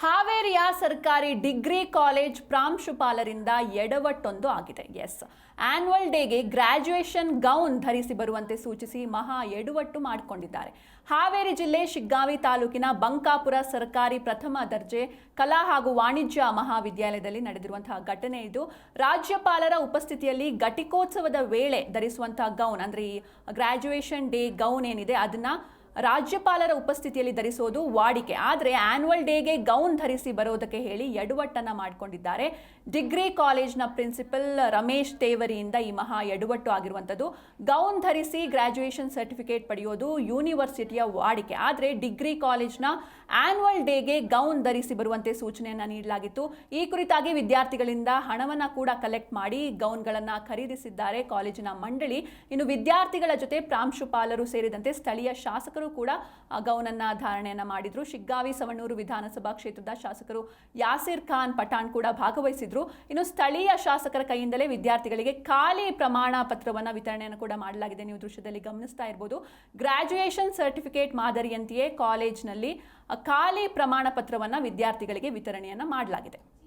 ಹಾವೇರಿಯ ಸರ್ಕಾರಿ degree college ಪ್ರಾಂಶುಪಾಲರಿಂದ ಎಡವಟ್ಟೊಂದು ಆಗಿದೆ. ಎಸ್. ಆನ್ಯುವಲ್ ಡೇಗೆ ಗ್ರಾಜ್ಯುಯೇಷನ್ ಗೌನ್ ಧರಿಸಿ ಬರುವಂತೆ ಸೂಚಿಸಿ ಮಹಾ ಎಡವಟ್ಟು ಮಾಡಿಕೊಂಡಿದ್ದಾರೆ. ಹಾವೇರಿ ಜಿಲ್ಲೆ ಶಿಗ್ಗಾವಿ ತಾಲೂಕಿನ ಬಂಕಾಪುರ ಸರ್ಕಾರಿ ಪ್ರಥಮ ದರ್ಜೆ ಕಲಾ ಹಾಗೂ ವಾಣಿಜ್ಯ ಮಹಾವಿದ್ಯಾಲಯದಲ್ಲಿ ನಡೆದಿರುವಂತಹ ಘಟನೆ ಇದು. ರಾಜ್ಯಪಾಲರ ಉಪಸ್ಥಿತಿಯಲ್ಲಿ ಘಟಿಕೋತ್ಸವದ ವೇಳೆ ಧರಿಸುವಂತಹ ಗೌನ್, ಅಂದ್ರೆ ಈ ಗ್ರಾಜ್ಯುಯೇಷನ್ ಡೇ ಗೌನ್ ಏನಿದೆ, ಅದನ್ನ ರಾಜ್ಯಪಾಲರ ಉಪಸ್ಥಿತಿಯಲ್ಲಿ ಧರಿಸೋದು ವಾಡಿಕೆ. ಆದರೆ ಆನ್ಯುವಲ್ ಡೇಗೆ ಗೌನ್ ಧರಿಸಿ ಬರೋದಕ್ಕೆ ಹೇಳಿ ಯಡುವಟ್ಟನ್ನು ಮಾಡಿಕೊಂಡಿದ್ದಾರೆ. ಡಿಗ್ರಿ ಕಾಲೇಜ್ನ ಪ್ರಿನ್ಸಿಪಲ್ ರಮೇಶ್ ತೇವರಿಯಿಂದ ಈ ಮಹಾ ಎಡವಟ್ಟು ಆಗಿರುವಂಥದ್ದು. ಗೌನ್ ಧರಿಸಿ ಗ್ರಾಜ್ಯುಯೇಷನ್ ಸರ್ಟಿಫಿಕೇಟ್ ಪಡೆಯೋದು ಯೂನಿವರ್ಸಿಟಿಯ ವಾಡಿಕೆ. ಆದರೆ ಡಿಗ್ರಿ ಕಾಲೇಜ್ನ ಆನ್ಯುವಲ್ ಡೇಗೆ ಗೌನ್ ಧರಿಸಿ ಬರುವಂತೆ ಸೂಚನೆಯನ್ನ ನೀಡಲಾಗಿತ್ತು. ಈ ಕುರಿತಾಗಿ ವಿದ್ಯಾರ್ಥಿಗಳಿಂದ ಹಣವನ್ನ ಕೂಡ ಕಲೆಕ್ಟ್ ಮಾಡಿ ಗೌನ್ಗಳನ್ನು ಖರೀದಿಸಿದ್ದಾರೆ ಕಾಲೇಜಿನ ಮಂಡಳಿ. ಇನ್ನು ವಿದ್ಯಾರ್ಥಿಗಳ ಜೊತೆ ಪ್ರಾಂಶುಪಾಲರು ಸೇರಿದಂತೆ ಸ್ಥಳೀಯ ಶಾಸಕರು ಕೂಡ ಆ, ಗೌನನ್ನ ಧಾರಣೆಯನ್ನ ಮಾಡಿದ್ರು. ಶಿಗ್ಗಾವಿ ಸವಣೂರು ವಿಧಾನಸಭಾ ಕ್ಷೇತ್ರದ ಶಾಸಕರು ಯಾಸಿರ್ ಖಾನ್ ಪಠಾಣ್ ಕೂಡ ಭಾಗವಹಿಸಿದ್ರು. ಇನ್ನು ಸ್ಥಳೀಯ ಶಾಸಕರ ಕೈಯಿಂದಲೇ ವಿದ್ಯಾರ್ಥಿಗಳಿಗೆ ಖಾಲಿ ಪ್ರಮಾಣ ಪತ್ರವನ್ನು ವಿತರಣೆಯನ್ನು ಕೂಡ ಮಾಡಲಾಗಿದೆ. ನೀವು ದೃಶ್ಯದಲ್ಲಿ ಗಮನಿಸ್ತಾ ಇರ್ಬೋದು. ಗ್ರಾಜ್ಯುಯೇಷನ್ ಸರ್ಟಿಫಿಕೇಟ್ ಮಾದರಿಯಂತೆಯೇ ಕಾಲೇಜ್ನಲ್ಲಿ ಖಾಲಿ ಪ್ರಮಾಣ ಪತ್ರವನ್ನು ವಿದ್ಯಾರ್ಥಿಗಳಿಗೆ ವಿತರಣೆಯನ್ನ ಮಾಡಲಾಗಿದೆ.